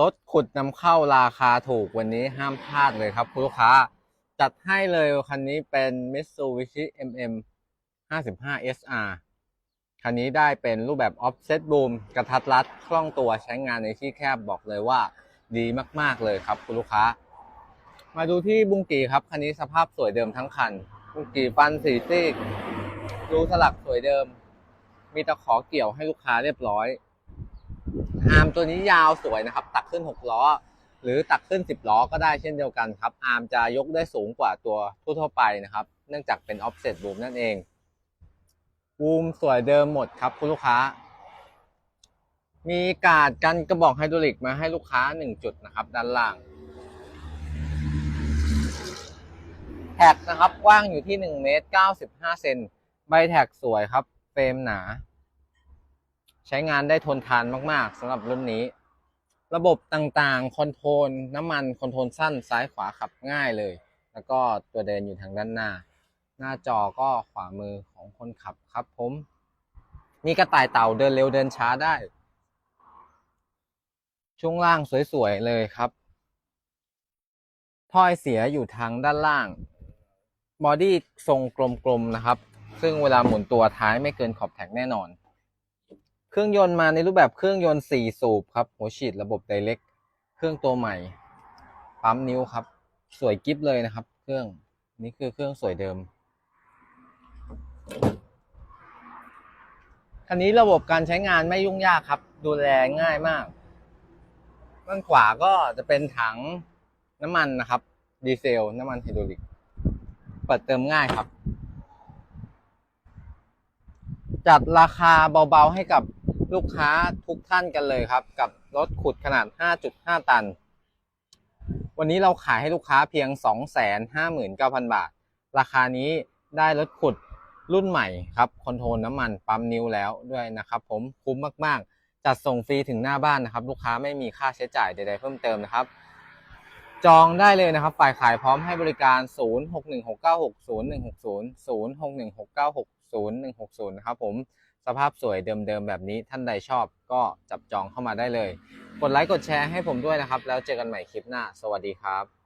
รถขุดนำเข้าราคาถูกวันนี้ห้ามพลาดเลยครับคุณลูกค้า จัดให้เลยคันนี้เป็น Mitsubishi MM 55 SR คันนี้ได้เป็นรูปแบบ offset boom กระทัดรัดคล่องตัวใช้งานในที่แคบบอกเลยว่าดีมาก ๆ เลยครับคุณลูกค้า มาดูที่บุงกีครับ คันนี้สภาพสวยเดิมทั้งคัน บุงกีฟันสีซีกรูสลักสวยเดิม มีตะขอเกี่ยวให้ลูกค้าเรียบร้อย อาร์มตัวนี้ยาวสวยนะครับ ตักขึ้น 6 ล้อ หรือตักขึ้น 10 ล้อก็ได้เช่นเดียวกันครับ อาร์มจะยกได้สูงกว่าตัวทั่วไปนะครับ เนื่องจากเป็น offset boom นั่นเอง บูมสวยเดิมหมดครับคุณลูกค้า มีกาดกันกระบอกไฮดรอลิกมาให้ลูกค้า 1 จุดนะครับ ด้านล่างแท็กนะครับกว้างอยู่ที่1เมตร95เซนใบแท็กสวยครับ เฟรมหนา ใช้งานได้ทนทานมากๆสำหรับรุ่นนี้ ระบบต่างๆ คอนโทรลน้ำมันคอนโทรลสั้นซ้ายขวาขับง่ายเลย แล้วก็ตัวเดินอยู่ทางด้านหน้า หน้าจอก็ขวามือของคนขับครับผมมีกระต่ายเต่าเดินเร็วเดินช้าได้ ช่วงล่างสวยๆเลยครับถ้อยเสียอยู่ทางด้านล่างบอดี้ทรงกลมๆนะครับ ซึ่งเวลาหมุนตัวท้ายไม่เกินขอบแท็กแน่นอน ครื่องยนต์มาในรูปแบบเครื่องยนต์ 4 สูบครับ หัวฉีดระบบไดเ c กเครื่องตัวใหม่ ปั๊มนิ้วครับ สวยกิฟเลยนะครับ เครื่อง นี่คือเครื่องสวยเดิม คันนี้ระบบการใช้งานไม่ยุ่งยากครับ ดูแลง่ายมากด้านขวาก็จะเป็นถังน้ำมันนะครับ ดีเซล น้ำมันไฮดรอลิก เปิดเติมง่ายครับ จัดราคาเบาๆให้กับ ลูกค้าทุกท่านกันเลยครับ กับรถขุดขนาด 5.5 ตัน วันนี้เราขายให้ลูกค้าเพียง 259,000 บาท ราคานี้ได้รถขุดรุ่นใหม่ครับคอนโทรลน้ำมันปั๊มนิ้วแล้วด้วยนะครับผมคุ้มมากๆ จัดส่งฟรีถึงหน้าบ้านนะครับ ลูกค้าไม่มีค่าใช้จ่ายใด ๆ เพิ่มเติมนะครับ จองได้เลยนะครับ ฝ่ายขายพร้อมให้บริการ 0616960160 061696 160 160 นะครับผม สภาพสวยเดิมๆ แบบนี้ท่านใดชอบก็จับจองเข้ามาได้เลย กดไลค์กดแชร์ให้ผมด้วยนะครับ แล้วเจอกันใหม่คลิปหน้า สวัสดีครับ